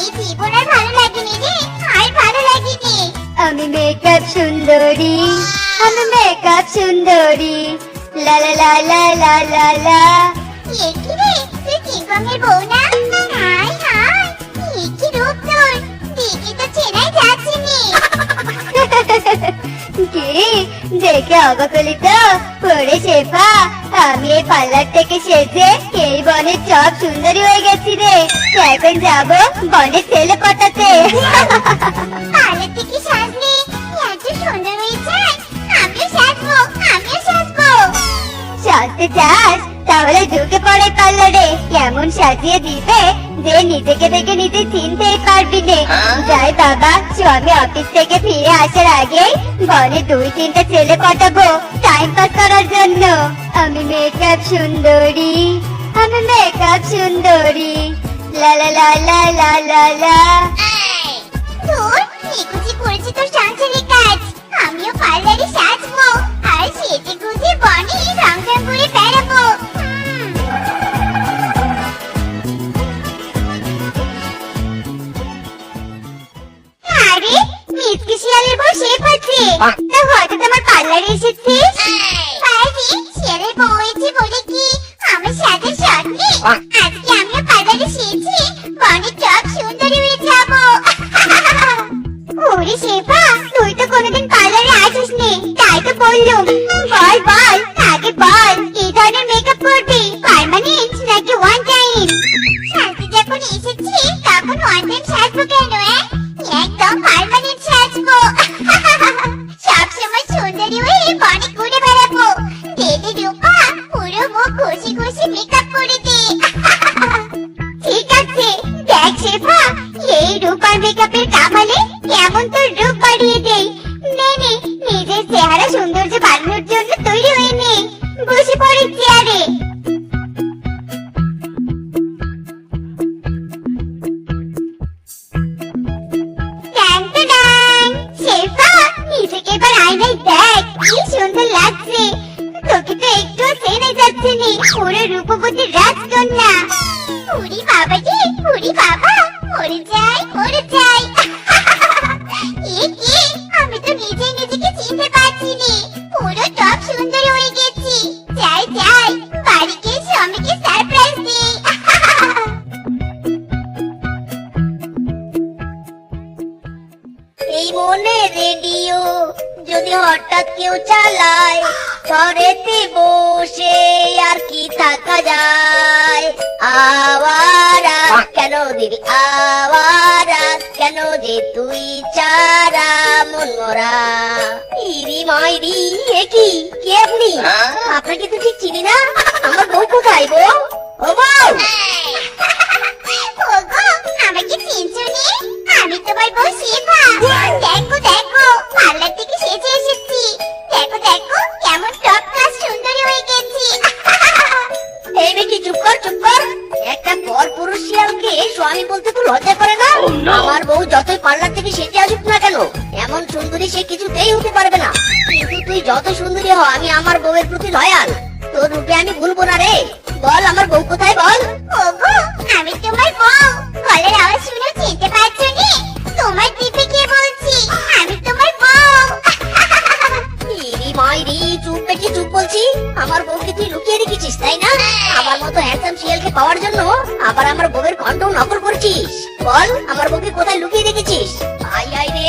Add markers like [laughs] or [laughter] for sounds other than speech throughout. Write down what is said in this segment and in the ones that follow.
এই জীবন আর ভালো লাগেনি রে আর ভালো লাগেনি। আমি মেকআপ সুন্দরী আমি মেকআপ সুন্দরী। লা লা লা লা লা লা লা। এ কি রে তুই বউ না? দেখে অবাক হলি তো পরে শেফা। আমি এই পার্লার থেকে সেজে এই বনের চপ সুন্দরী হয়ে গেছি রে। এখন যাব বনের তেলে পটাতে পার্লার থেকে সাজলে। এত সুন্দর আমিও সাজবো আমিও সাজবো। সাজতে চাস? তাহলে ঢুকে পড়ে পার্লারে কেমন সাজিয়ে দিবে? যে নিজেকে দেখে নিজে চিনতেই পারবি নে। যাই বাবা স্বামী অফিস থেকে ফিরে আসার আগে বনে দুই তিনটা ছেলে পটাবো টাইম পাস করার জন্য। আমি মেকআপ সুন্দরী আমি মেকআপ সুন্দরী। লা লা লা লা লা লা লা। তোর নিকুচি করেছে তোর সংসারের কাজ। আমিও পার্লারে সাজবো। ওরে শেফা, তুই তো কোনোদিন পার্লারে আসিস নি, তাই তো বললুম। বল বল, আগে বল, কি ধরনের মেকআপ করবি পার্মানেন্ট নাকি ওয়ান টাইম সাজতে যখন এসেছি, তখন ওয়ান টাইম সাজবো কেন? সুন্দর লাগছে। তোকে তো একটু চেনে যাচ্ছে নি পুরো রূপবতী রাজকন্যা। উড়ি বাবা রে, উড়ি বাবা। মরে যাই মরে যাই। [laughs] এ কি আমি তো নিজেই নিজেকে চিনতে পারছি নি পুরো টপ সুন্দর হয়ে গেছি। যাই যাই, বাড়ি স্বামীকে সারপ্রাইজ দিই। [laughs] এই মনে রেডিও। যদি হঠাৎ কেউ চালায় ঘরেতে বসে আর কি থাকা যায়? আওয়ারা কেন দিদি আওয়ারা কেন যে তুই চারা মন মরা? ইরি মাইরি এ কি? কে আপনি? আপনাকে তো ঠিক চিনি না। আমার বউ কোথায় বউ ও বউ! যত সুন্দরী হ আমি আমার বউয়ের প্রতি লয়াল তোর রূপে আমি ভুলবো না রে। বল আমার বউ কোথায় বল। ওগো আমি তোমার বউ। গলার আওয়াজ শুনে চিনতে পারছ নি? তোমার কে বলছি? আমি তোমার বউ। ইরি মাইরি চুপ বেটি চুপ বলছি। আমার বউকে তুই লুকিয়ে রেখেছিস তাই না? আমার মতো হ্যান্ডসাম শিয়ালকে পাওয়ার জন্য আবার আমার বউয়ের কণ্ঠ নকল করেছিস। বল আমার বউকে কোথায় লুকিয়ে রেখেছিস? আই আই রে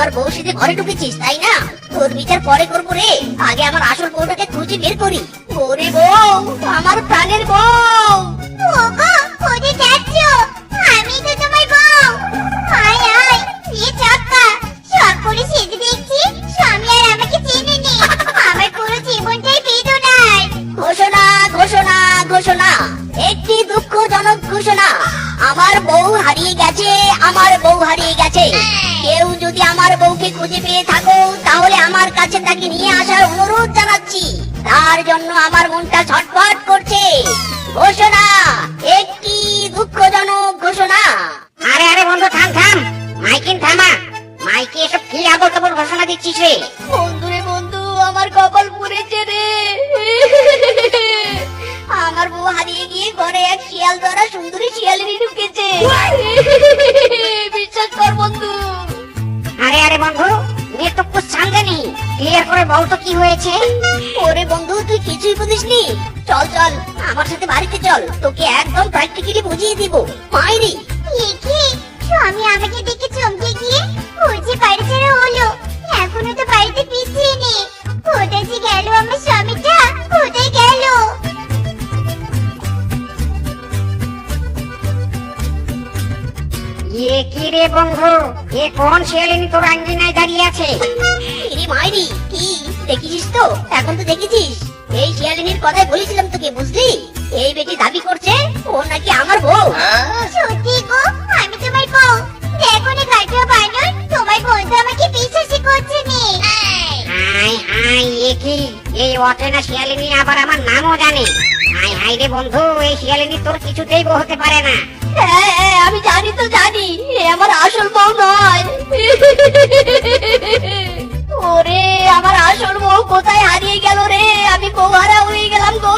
আমার বউ সেজে ঘরে ঢুকেছিস, তাই না? তোর বিচার পরে করব রে। আগে আমার আসল বউটাকে খুঁজে বের করি। ওরে বউ, আমার আছে তাকে নিয়ে আসার অনুরোধ জানাচ্ছি। তার জন্য আমার মনটা ছটফট করছে। ঘোষণা একটি দুঃখজনক ঘোষণা। আরে আরে বন্ধু থাম থাম। মাইকিন থামা। মাইকে এসব কি আবল তাবল ঘোষণা দিচ্ছিস রে? বন্ধুরে বন্ধু আমার কপাল পুড়েছে রে। আমার বউ হারিয়ে গিয়ে ঘরে এক শিয়াল ধরা সুন্দরী শিয়ালিনী ঢুকেছে ক্লিয়ার বল তো কি হয়েছে? ওরে বন্ধু তুই কিছুই বুঝিসনি। চল চল আমার সাথে বাড়িতে চল। তোকে একদম প্র্যাকটিক্যালি বুঝিয়ে দিব। মাইরি। কি? স্বামী আমাকে দেখে চমকে গিয়ে যে বাড়ি ছেড়ে হলো। এখনও তো বাড়িতে পিছিয়ে নেই। কোথায় যে গেল আমার স্বামীটা? কোথায় গেল? ইয়ে কি রে বন্ধু? এ কোন শিয়ালিনী তোর আঙ্গিনায় দাঁড়িয়ে আছে? ইরি মাইরি? দেখেছিস তো? এখন তো দেখেছিস। এই শিয়ালিনীর কথাই বলেছিলাম তোকে বুঝলি? এই বেটি দাবি করছে ও নাকি আমার বউ। সত্যি গো আমি তোমার বউ। দেখো না কাটুয়া বানর তোমার বন্ধু আমাকে বিশ্বাসই করছে নে। হাই হাই এ কি এই অচেনা শিয়ালিনী আবার আমার নামও জানে। হাই হাই রে বন্ধু এই শিয়ালিনী তোর কিছুতেই বউ হতে পারে না। হ্যাঁ হ্যাঁ, আমি জানি তো জানি। এ আমার আসল বউ নয়। ওরে আমার আসল বউ কোথায় হারিয়ে গেল রে? আমি বউ হয়ে গেলাম গো।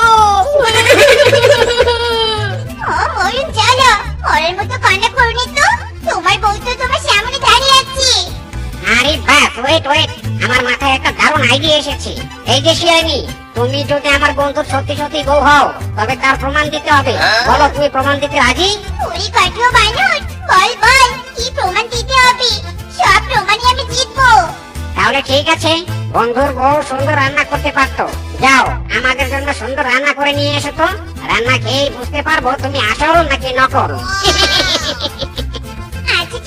ও চলো পরের মতো কান্না করনি তো। তোমার বউ তো তোমার সামনে দাঁড়িয়ে আছে। আরে বাস ওয়েট ওয়েট আমার মাথায় একটা দারুণ আইডিয়া এসেছে। এই যে শিয়ালিনী তুমি যদি আমার বন্ধুর সত্যি সত্যি বউ হও তবে তার প্রমাণ দিতে হবে। বলো তুমি প্রমাণ দিতে রাজি? ওরে কাটুয়া বানর বল বল কি প্রমাণ দিতে হবে? সব প্রমাণই আমি জিতবো। তাহলে ঠিক আছে। বন্ধুর বউ সুন্দর রান্না করতে পারতো। যাও, আমাদের জন্য সুন্দর রান্না করে নিয়ে এসো তো। রান্না খেয়ে বুঝতে পারব তুমি আসল নাকি নকল। আচ্ছা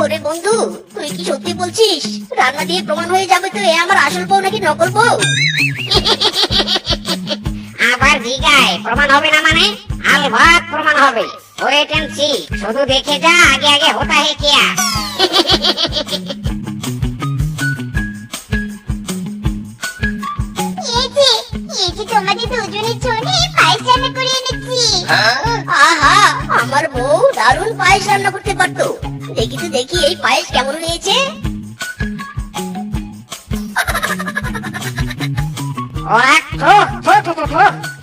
ওরে বন্ধু, তুই কি সত্যি বলছিস? রান্না দিয়ে প্রমাণ হয়ে যাবে তো, এ আমার আসল বউ নাকি নকল বউ? আবার দিঘায় প্রমাণ হবে না মানে? আলবাত প্রমাণ হবে। ওয়েট এন্ড সি শুধু দেখে যা আগে আগে হোতা হে কিয়া। এই যে এই যে তোমাদের দুজনের জন্য পায়েস রান্না করে এনেছি। আহা আমার বউ দারুণ পায়েস রান্না করতে পারতো। দেখি তো দেখি এই পায়েস কেমন হয়েছে?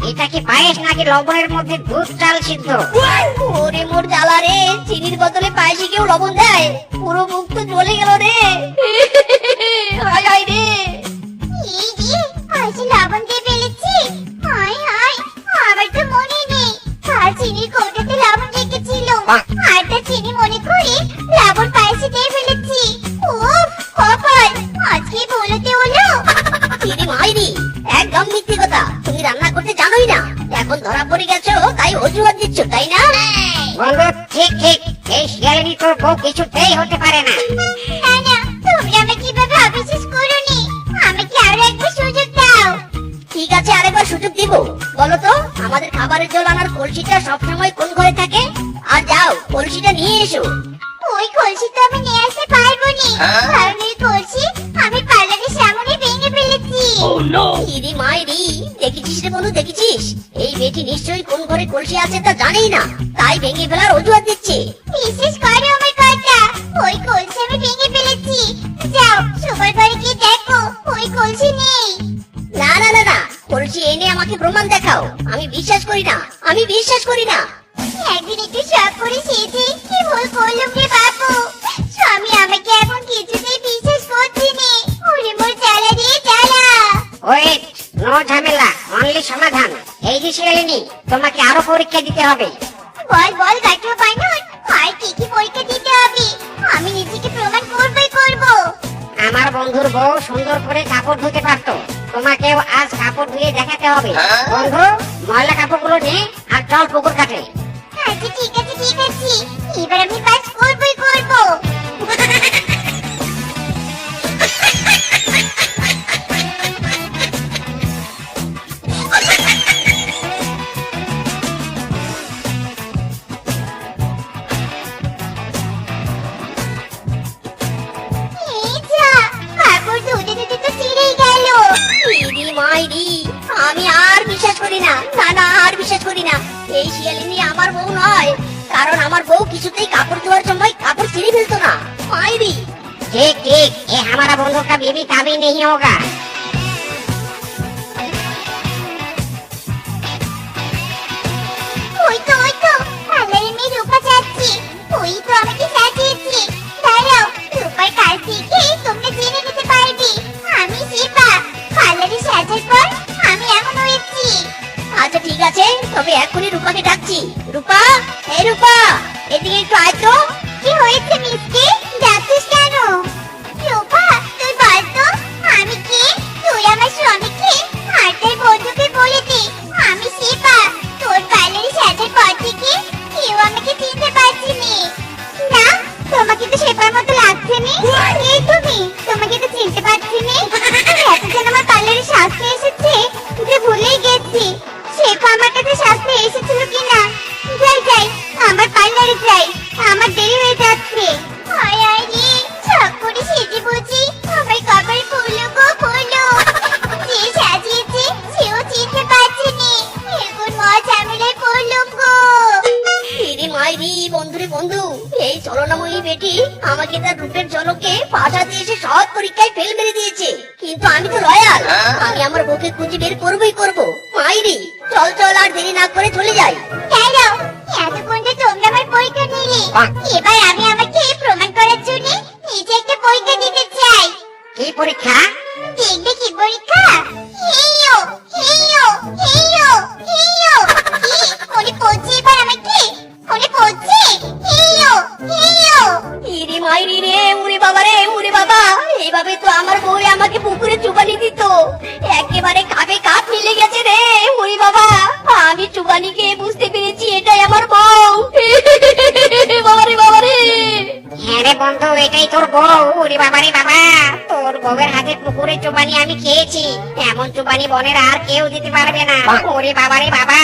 এটা কি পায়েস নাকি লবণের মধ্যে দুধ চাল সিদ্ধ? ওরে মোর জ্বালা রে চিনির বদলে পায়েসে কেউ লবণ দেয়? পুরো মুখ তো জ্বলে গেল রে। হায় হায় রে। এই যে পায়েসে লবণ দিয়ে ফেলেছি। হাই হাই আমার তো মনে নেই। আর চিনির কৌটাতে লবণ রেখেছিল। আর তা চিনি মনে করে লবণ পায়েসে দিয়ে ফেলেছি। উফ কপাল। আজকে বলতে হলো। চিনি মাইরি। করতে জানোই না। এখন ধরা পড়ে গেছো তাই অজুহাত দিচ্ছ তাই না? বন্ধু ঠিক ঠিক এই শিয়ালিনী তোর বউ কিছুতেই হতে পারে না। না না তুমি আমাকে কীভাবে অবিশ্বাস করোনি। আমাকে আরও একবার সুযোগ দাও। ঠিক আছে আরেকবার সুযোগ দিব। বলো তো আমাদের খাবারের জল আনার কলসিটা সবসময় কোন ঘরে থাকে? আর যাও কলসিটা নিয়ে এসো। ঘরে আছে তা জানেই না। তাই ভেঙে ফেলার অজুহাত দিচ্ছে। বিশ্বাস করে আমার কথা ওই কলসি আমি ভেঙে ফেলেছি। যাও সুপার ঘরে গিয়ে দেখো ওই কলসি নেই। না না না না কলসি এনে আমাকে প্রমাণ দেখাও। আমি বিশ্বাস করি না আমি বিশ্বাস করি না। একদিন একটু শখ করে সেজে কি ভুল করলাম রে বাবু। নো ঝামেলা অনলি সমাধান। এই যে শিয়ালিনী তোমাকে আরও পরীক্ষা দিতে হবে। বল বল গাটো বানর আর কি কি পরীক্ষা দিতে হবে। আমি নিজেকে প্রমাণ করবই করব। আমার বন্ধুর বউ সুন্দর করে কাপড় ধুতে পারতো। তোমাকেও আজ কাপড় ধুয়ে দেখাতে হবে। বন্ধু ময়লা কাপড়গুলো নে আর চল পুকুর কাটে আচ্ছা ঠিক আছে ঠিক আছে। এবার আমি এই শিয়ালিনী আমার বউ নয়। কারণ আমার বউ কিছুতেই কাপড় ধোয়ার সময় কাপড় ছিঁড়ে ফেলতো না। মাইরি ঠিক ঠিক এ আমার বন্ধু কা বিবি কাবি নেই হোগা রূপাকে ডাকছি। রূপা হে রূপা এদিকে একটু আয় তো। তোকে খুঁজে বের করবই করব। মাইরি চল চল আর দেরি না করে চলে যাই। এতক্ষণ যে তোমরা আমার পরীক্ষা নিলে। করে চুবানি আমি খেয়েছি। এমন চুবানি বনের আর কেউ দিতে পারবে না। ওরে বাবারে বাবা।